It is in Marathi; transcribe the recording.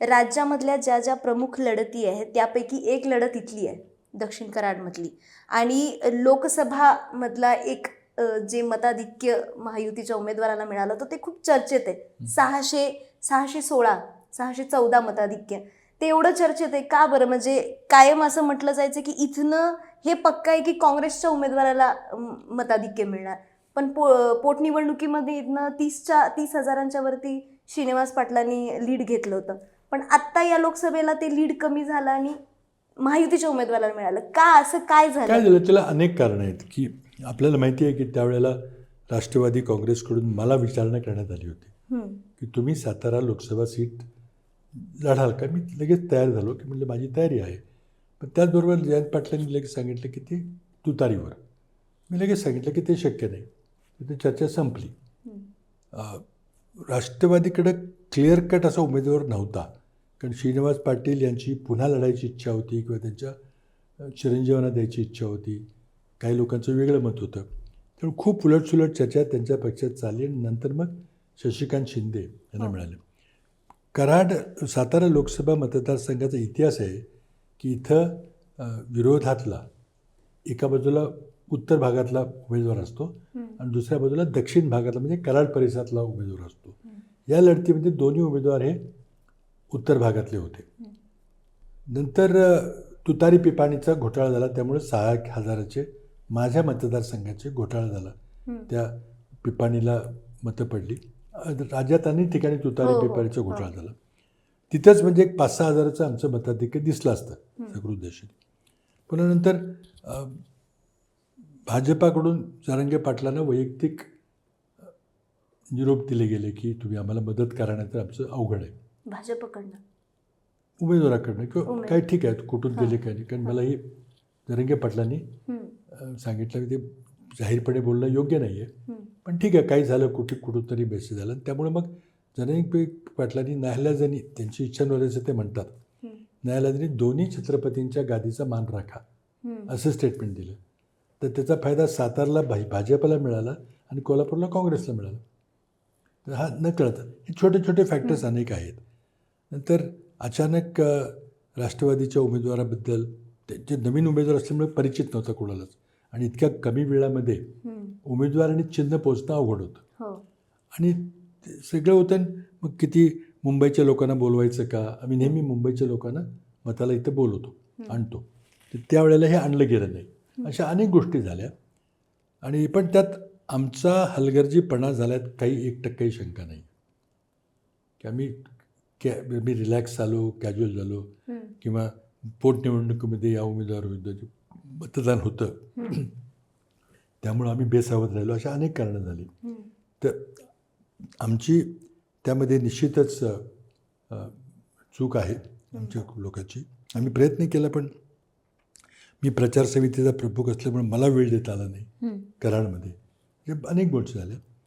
राज्यामधल्या ज्या ज्या प्रमुख लढती आहेत त्यापैकी एक लढत इथली आहे दक्षिण कराडमधली. आणि लोकसभामधला एक जे मताधिक्य महायुतीच्या उमेदवाराला मिळालं तर ते खूप चर्चेत आहे. सहाशे सहाशे सोळा सहाशे चौदा मताधिक्य. ते एवढं चर्चेत आहे का बरं? म्हणजे कायम असं म्हटलं जायचं की इथनं हे पक्का आहे की काँग्रेसच्या उमेदवाराला मताधिक्य मिळणार? पण पो पोटनिवडणुकीमध्ये इथनं तीसच्या तीस हजारांच्या वरती श्रीनिवास पाटलांनी लीड घेतलं होतं. पण आत्ता या लोकसभेला ते लीड कमी झालं आणि महायुतीच्या उमेदवाराला मिळालं. का असं काय काय झालं? झालं त्याला अनेक कारणं आहेत की आपल्याला माहिती आहे की त्यावेळेला राष्ट्रवादी काँग्रेसकडून मला विचारणा करण्यात आली होती. की तुम्ही सातारा लोकसभा सीट लढाल का? मी लगेच तयार झालो की म्हणजे माझी तयारी आहे. पण त्याचबरोबर जयंत पाटलांनी लगेच सांगितलं की ते तुतारीवर. मी लगेच सांगितलं की ते शक्य नाही. तिथे चर्चा संपली. राष्ट्रवादीकडं क्लिअर कट असा उमेदवार नव्हता. कारण श्रीनिवास पाटील यांची पुन्हा लढायची इच्छा होती किंवा त्यांच्या चिरंजीवांना द्यायची इच्छा होती. काही लोकांचं वेगळं मत होतं. त्यामुळे खूप उलटसुलट चर्चा त्यांच्या पक्षात चालली आणि नंतर मग शशिकांत शिंदे यांना हो. मिळाले. कराड सातारा लोकसभा मतदारसंघाचा इतिहास आहे की इथं विरोधातला एका बाजूला उत्तर भागातला उमेदवार असतो. आणि दुसऱ्या बाजूला दक्षिण भागातला म्हणजे कराड परिसरातला उमेदवार असतो. या लढतीमध्ये दोन्ही उमेदवार हे उत्तर भागातले होते. नंतर तुतारी पिपाणीचा घोटाळा झाला. त्यामुळे सहा एक हजाराचे माझ्या मतदारसंघाचे घोटाळा झाला. त्या पिपाणीला मतं पडली. राज्यात अनेक ठिकाणी तुतारी हो, हो, पिपाणीचा. घोटाळा झाला. तिथंच म्हणजे एक पाच सहा हजाराचं आमचं मताधिक्य दिसलं असतं हम्म. सगळं पुन्हा नंतर भाजपाकडून जरांगे पाटलांना वैयक्तिक निरोप दिले गेले की तुम्ही आम्हाला मदत करा नाही तर आमचं अवघड आहे. भाजपकडनं. उमेदवाराकडनं किंवा. काय ठीक आहे कुठून हां. गेले काय नाही. कारण मलाही जरंगे पाटलांनी सांगितलं की ते जाहीरपणे बोलणं योग्य नाही आहे. पण ठीक आहे काही झालं कुठे कुठून तरी बेसिस झालं त्यामुळे मग जरंगे पाटलांनी न्यायालयाजानी त्यांची इच्छा नव्हत्याचं ते म्हणतात. न्यायालयाने दोन्ही छत्रपतींच्या गादीचा मान राखा. असं स्टेटमेंट दिलं. तर त्याचा फायदा सातारला भा भाजपला मिळाला आणि कोल्हापूरला काँग्रेसला मिळाला. तर हा न कळत हे छोटे छोटे फॅक्टर्स अनेक आहेत. नंतर अचानक राष्ट्रवादीच्या उमेदवाराबद्दल ते जे नवीन उमेदवार असल्यामुळे परिचित नव्हता कोणालाच. आणि इतक्या कमी वेळामध्ये. उमेदवार आणि चिन्ह पोचणं अवघड होतं. हो. आणि ते सगळं होतं मग किती मुंबईच्या लोकांना बोलवायचं का? आम्ही नेहमी मुंबईच्या लोकांना मताला इथं बोलवतो. आणतो. तर त्यावेळेला हे आणलं गेलं नाही. अशा अनेक गोष्टी झाल्या. आणि पण त्यात आमचा हलगर्जीपणा झाल्यात काही एक टक्काही शंका नाही. की आम्ही कॅ मी रिलॅक्स झालो कॅज्युअल झालो. किंवा पोटनिवडणुकीमध्ये या उमेदवार विरुद्ध मतदान होतं. त्यामुळं आम्ही बेसावध राहिलो अशा अनेक कारणं झाली. तर आमची त्यामध्ये निश्चितच चूक आहे आमच्या लोकांची आम्ही प्रयत्न केला पण मी प्रचार समितीचा प्रमुख असल्यामुळे मला वेळ देता आला नाही. कराडमध्ये म्हणजे अनेक गोष्टी झाल्या